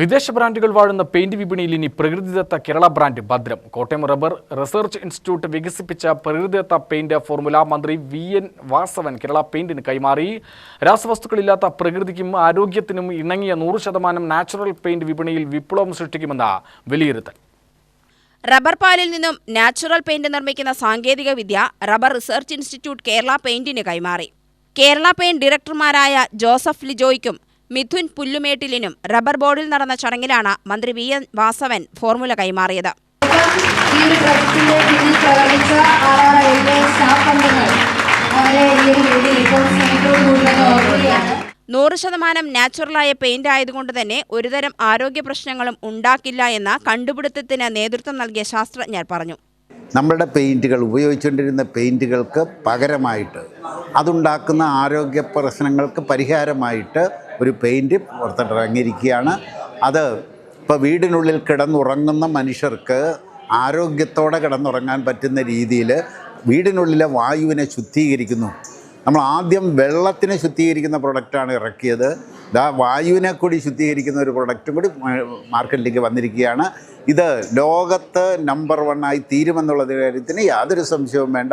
വിദേശ ബ്രാൻഡുകൾ വാഴുന്ന പെയിന്റ് വിപണിയിൽ ഇനി പ്രകൃതിദത്ത കേരള ബ്രാൻഡ് ഭദ്രം. കോട്ടയം റബ്ബർ റിസർച്ച് ഇൻസ്റ്റിറ്റ്യൂട്ട് വികസിപ്പിച്ച പ്രകൃതിദത്ത പെയിന്റ് ഫോർമുല മന്ത്രി വി എൻ വാസവൻ കേരള പെയിന്റിന് കൈമാറി. രാസവസ്തുക്കളില്ലാത്ത പ്രകൃതിക്കും ആരോഗ്യത്തിനും ഇണങ്ങിയ നൂറ് ശതമാനം നാച്ചുറൽ പെയിന്റ് വിപണിയിൽ വിപ്ലവം സൃഷ്ടിക്കുമെന്ന വിലയിരുത്തൽ. റബ്ബർ പാലിൽ നിന്നും നാച്ചുറൽ പെയിന്റ് നിർമ്മിക്കുന്ന സാങ്കേതിക വിദ്യ റബ്ബർ റിസർച്ച് ഇൻസ്റ്റിറ്റ്യൂട്ട് കേരള പെയിന്റിന് കൈമാറി. കേരള പെയിന്റ് ഡയറക്ടർമാരായ ജോസഫ് ലിജോയ്ക്കും മിഥുൻ പുല്ലുമേട്ടിലിനും റബ്ബർ ബോർഡിൽ നടന്ന ചടങ്ങിലാണ് മന്ത്രി വി എൻ വാസവൻ ഫോർമുല കൈമാറിയത്. നൂറ് ശതമാനം നാച്ചുറലായ പെയിന്റ് ആയതുകൊണ്ട് തന്നെ ഒരുതരം ആരോഗ്യ പ്രശ്നങ്ങളും ഉണ്ടാക്കില്ല എന്ന കണ്ടുപിടുത്തത്തിന് നേതൃത്വം നൽകിയ ശാസ്ത്രജ്ഞർ പറഞ്ഞു. നമ്മളുടെ പെയിന്റുകൾ ഉപയോഗിച്ചുകൊണ്ടിരുന്ന പെയിന്റുകൾക്ക് പകരമായിട്ട് അതുണ്ടാക്കുന്ന ആരോഗ്യ പ്രശ്നങ്ങൾക്ക് പരിഹാരമായിട്ട് ഒരു പെയിന്റ് പുറത്തിറങ്ങിയിരിക്കുകയാണ് അത് ഇപ്പോൾ വീടിനുള്ളിൽ കിടന്നുറങ്ങുന്ന മനുഷ്യർക്ക് ആരോഗ്യത്തോടെ കിടന്നുറങ്ങാൻ പറ്റുന്ന രീതിയിൽ വീടിനുള്ളിലെ വായുവിനെ ശുദ്ധീകരിക്കുന്നു. നമ്മൾ ആദ്യം വെള്ളത്തിനെ ശുദ്ധീകരിക്കുന്ന പ്രൊഡക്റ്റാണ് ഇറക്കിയത്. ദാ വായുവിനെ കൂടി ശുദ്ധീകരിക്കുന്ന ഒരു പ്രൊഡക്റ്റും കൂടി മാർക്കറ്റിലേക്ക് വന്നിരിക്കുകയാണ്. ഇത് ലോകത്ത് നമ്പർ വൺ ആയി തീരുമെന്നുള്ള കാര്യത്തിന് യാതൊരു സംശയവും വേണ്ട.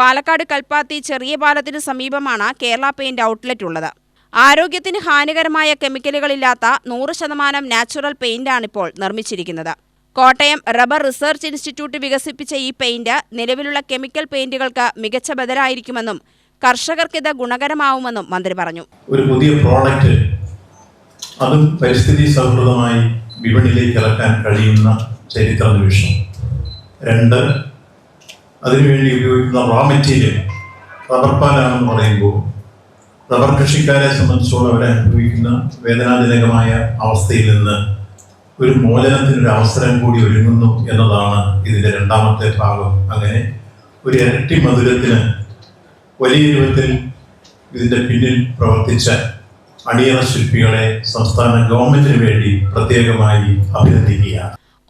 പാലക്കാട് കൽപ്പാത്തി ചെറിയ പാലത്തിന് സമീപമാണ് കേരള പെയിന്റ് ഔട്ട്ലെറ്റ് ഉള്ളത്. ആരോഗ്യത്തിന് ഹാനികരമായ കെമിക്കലുകളില്ലാത്ത നൂറ് ശതമാനം നാച്ചുറൽ പെയിന്റാണിപ്പോൾ നിർമ്മിച്ചിരിക്കുന്നത്. കോട്ടയം റബ്ബർ റിസർച്ച് ഇൻസ്റ്റിറ്റ്യൂട്ട് വികസിപ്പിച്ച ഈ പെയിന്റ് നിലവിലുള്ള കെമിക്കൽ പെയിന്റുകൾക്ക് മികച്ച ബദലായിരിക്കുമെന്നും കർഷകർക്കിത് ഗുണകരമാവുമെന്നും മന്ത്രി പറഞ്ഞു. ഒരു പുതിയ പ്രോഡക്റ്റ് അതും പരിസ്ഥിതി സൗഹൃദമായി വിപണിയിലേക്ക് ഇറക്കാൻ കഴിയുന്ന ചരിത്ര നിമിഷം രണ്ട് അതിനുവേണ്ടി ഉപയോഗിക്കുന്ന റോ മെറ്റീരിയൽ റബ്ബർ പാലാണെന്ന് പറയുമ്പോൾ റബ്ബർ കൃഷിക്കാരെ സംബന്ധിച്ചോളം അവരെ അനുഭവിക്കുന്ന വേദനാജനകമായ അവസ്ഥയിൽ നിന്ന് ഒരു മോചനത്തിനൊരു അവസരം കൂടി ഒരുങ്ങുന്നു എന്നതാണ് ഇതിന്റെ രണ്ടാമത്തെ ഭാഗം. അങ്ങനെ ഒരു ഇരട്ടി മധുരത്തിന് വലിയ രൂപത്തിൽ ഇതിന്റെ പിന്നിൽ പ്രവർത്തിച്ച അണിയറ ശില്പികളെ സംസ്ഥാന ഗവൺമെന്റിന് വേണ്ടി പ്രത്യേകമായി അഭിനന്ദിക്കുക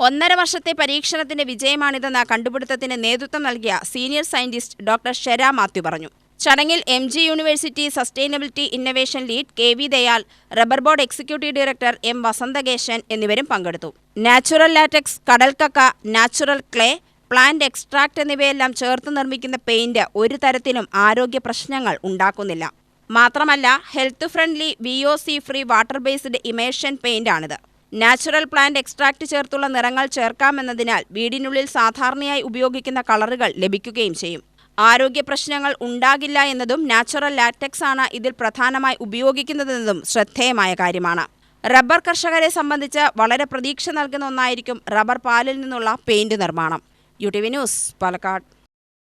ഒന്നര വർഷത്തെ പരീക്ഷണത്തിന്റെ വിജയമാണിതെന്ന കണ്ടുപിടുത്തത്തിന് നേതൃത്വം നൽകിയ senior scientist doctor Shera Mathew പറഞ്ഞു. ചടങ്ങിൽ M G university sustainability innovation lead K V Dayal rubber board executive director M Vasanthakesan എന്നിവരും പങ്കെടുത്തു. നാച്ചുറൽ ലാറ്റക്സ് കടൽക്കക്ക നാച്ചുറൽ ക്ലേ പ്ലാന്റ് എക്സ്ട്രാക്ട് എന്നിവയെല്ലാം ചേർത്ത് നിർമ്മിക്കുന്ന പെയിന്റ് ഒരു തരത്തിലും ആരോഗ്യ പ്രശ്നങ്ങൾ ഉണ്ടാക്കുന്നില്ല. മാത്രമല്ല health friendly V O C free water based emulsion പെയിന്റാണിത്. Natural plant extract ചേർത്തുള്ള നിറങ്ങൾ ചേർക്കാമെന്നതിനാൽ വീടിനുള്ളിൽ സാധാരണയായി ഉപയോഗിക്കുന്ന കളറുകൾ ലഭിക്കുകയും ചെയ്യും. ആരോഗ്യ പ്രശ്നങ്ങൾ ഉണ്ടാകില്ല എന്നതും നാച്ചുറൽ ലാറ്റക്സ് ആണ് ഇതിൽ പ്രധാനമായി ഉപയോഗിക്കുന്നതെന്നതും ശ്രദ്ധേയമായ കാര്യമാണ്. റബ്ബർ കർഷകരെ സംബന്ധിച്ച് വളരെ പ്രതീക്ഷ നൽകുന്ന ഒന്നായിരിക്കും റബ്ബർ പാലിൽ നിന്നുള്ള പെയിന്റ് നിർമ്മാണം. U T V news Palakkad.